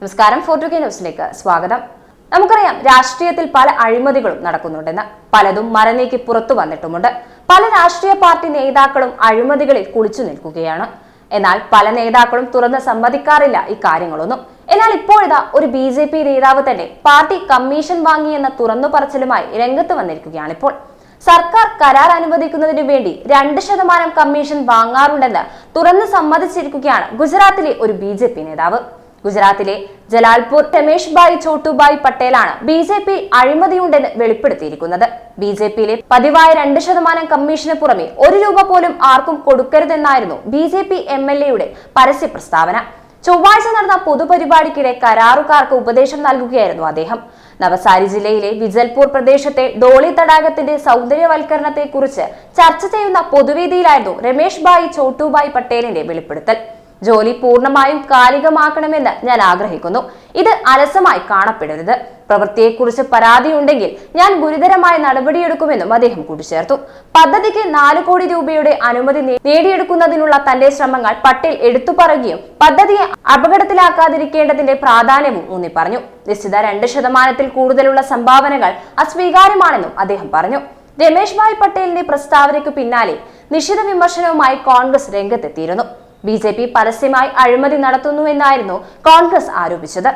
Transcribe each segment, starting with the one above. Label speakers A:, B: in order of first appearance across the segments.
A: നമസ്കാരം ഫോർട്ടു കെ ന്യൂസിലേക്ക് സ്വാഗതം. നമുക്കറിയാം രാഷ്ട്രീയത്തിൽ പല അഴിമതികളും നടക്കുന്നുണ്ടെന്ന്. പലതും മരനീക്ക് പുറത്തു വന്നിട്ടുമുണ്ട്. പല രാഷ്ട്രീയ പാർട്ടി നേതാക്കളും അഴിമതികളിൽ കുളിച്ചു നിൽക്കുകയാണ്. എന്നാൽ പല നേതാക്കളും തുറന്ന് സമ്മതിക്കാറില്ല ഇക്കാര്യങ്ങളൊന്നും എന്നാൽ ഇപ്പോഴിതാ ഒരു ബി ജെ പി നേതാവ് തന്നെ പാർട്ടി കമ്മീഷൻ വാങ്ങിയെന്ന തുറന്നു പറച്ചിലുമായി രംഗത്ത് വന്നിരിക്കുകയാണിപ്പോൾ. സർക്കാർ കരാർ അനുവദിക്കുന്നതിനു വേണ്ടി രണ്ട് ശതമാനം കമ്മീഷൻ വാങ്ങാറുണ്ടെന്ന് തുറന്ന് സമ്മതിച്ചിരിക്കുകയാണ് ഗുജറാത്തിലെ ഒരു ബി നേതാവ്. ഗുജറാത്തിലെ ജലാൽപൂർ രമേഷ് ഭായ് ചോട്ടുഭായ് പട്ടേലാണ് ബി ജെ പി അഴിമതിയുണ്ടെന്ന് വെളിപ്പെടുത്തിയിരിക്കുന്നത്. ബി ജെ പിയിലെ പതിവായ രണ്ട് ശതമാനം കമ്മീഷന് പുറമെ ഒരു രൂപ പോലും ആർക്കും കൊടുക്കരുതെന്നായിരുന്നു B J P M L എയുടെ പരസ്യ പ്രസ്താവന ചൊവ്വാഴ്ച നടന്ന പൊതുപരിപാടിക്കിടെ കരാറുകാർക്ക് ഉപദേശം നൽകുകയായിരുന്നു അദ്ദേഹം. നവസാരി ജില്ലയിലെ വിജൽപൂർ പ്രദേശത്തെ ഡോളി തടാകത്തിന്റെ സൗന്ദര്യവൽക്കരണത്തെക്കുറിച്ച് ചർച്ച ചെയ്യുന്ന പൊതുവേദിയിലായിരുന്നു രമേഷ് ഭായ് ചോട്ടുഭായ് പട്ടേലിന്റെ വെളിപ്പെടുത്തൽ. ജോലി പൂർണമായും കാലികമാക്കണമെന്ന് ഞാൻ ആഗ്രഹിക്കുന്നു. ഇത് അലസമായി കാണപ്പെടരുത്. പ്രവൃത്തിയെക്കുറിച്ച് പരാതിയുണ്ടെങ്കിൽ ഞാൻ ഗുരുതരമായ നടപടിയെടുക്കുമെന്നും അദ്ദേഹം കൂട്ടിച്ചേർത്തു. പദ്ധതിക്ക് നാല് കോടി രൂപയുടെ അനുമതി നേടിയെടുക്കുന്നതിനുള്ള തന്റെ ശ്രമങ്ങൾ പട്ടേൽ എടുത്തു പറയുകയും പദ്ധതിയെ അപകടത്തിലാക്കാതിരിക്കേണ്ടതിന്റെ പ്രാധാന്യവും ഊന്നി പറഞ്ഞു. നിശ്ചിത രണ്ട് ശതമാനത്തിൽ കൂടുതലുള്ള സംഭാവനകൾ അസ്വീകാര്യമാണെന്നും അദ്ദേഹം പറഞ്ഞു. രമേഷ് ഭായ് പട്ടേലിന്റെ പ്രസ്താവനയ്ക്ക് പിന്നാലെ നിശിത വിമർശനവുമായി കോൺഗ്രസ് രംഗത്തെത്തിയിരുന്നു. ബി ജെ പി പരസ്യമായി അഴിമതി നടത്തുന്നുവെന്നായിരുന്നു കോൺഗ്രസ് ആരോപിച്ചത്.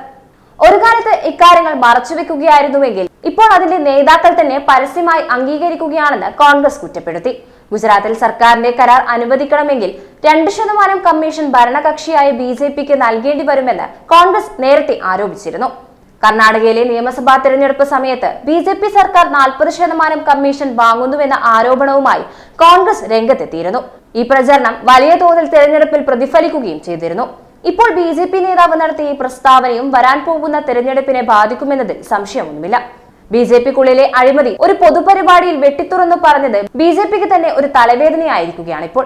A: ഒരു കാലത്ത് ഇക്കാര്യങ്ങൾ മറച്ചുവെക്കുകയായിരുന്നുവെങ്കിൽ ഇപ്പോൾ അതിന്റെ നേതാക്കൾ തന്നെ പരസ്യമായി അംഗീകരിക്കുകയാണെന്ന് കോൺഗ്രസ് കുറ്റപ്പെടുത്തി. ഗുജറാത്തിൽ സർക്കാരിന്റെ കരാർ അനുവദിക്കണമെങ്കിൽ രണ്ട് ശതമാനം കമ്മീഷൻ ഭരണകക്ഷിയായ ബി ജെ പിക്ക് നൽകേണ്ടി വരുമെന്ന് കോൺഗ്രസ് നേരത്തെ ആരോപിച്ചിരുന്നു. കർണാടകയിലെ നിയമസഭാ തെരഞ്ഞെടുപ്പ് സമയത്ത് ബി ജെ പി സർക്കാർ നാൽപ്പത് ശതമാനം കമ്മീഷൻ വാങ്ങുന്നുവെന്ന ആരോപണവുമായി കോൺഗ്രസ് രംഗത്തെത്തിയിരുന്നു. ഈ പ്രചരണം വലിയ തോതിൽ തെരഞ്ഞെടുപ്പിൽ പ്രതിഫലിക്കുകയും ചെയ്തിരുന്നു. ഇപ്പോൾ ബി ജെ പി നേതാവ് നടത്തിയ ഈ പ്രസ്താവനയും വരാൻ പോകുന്ന തെരഞ്ഞെടുപ്പിനെ ബാധിക്കുമെന്നതിൽ സംശയമൊന്നുമില്ല. ബി ജെ പിക്കുള്ളിലെ അഴിമതി ഒരു പൊതുപരിപാടിയിൽ വെട്ടിത്തുറന്നു പറഞ്ഞത് ബി ജെ പിക്ക് തന്നെ ഒരു തലവേദനയായിരിക്കുകയാണ് ഇപ്പോൾ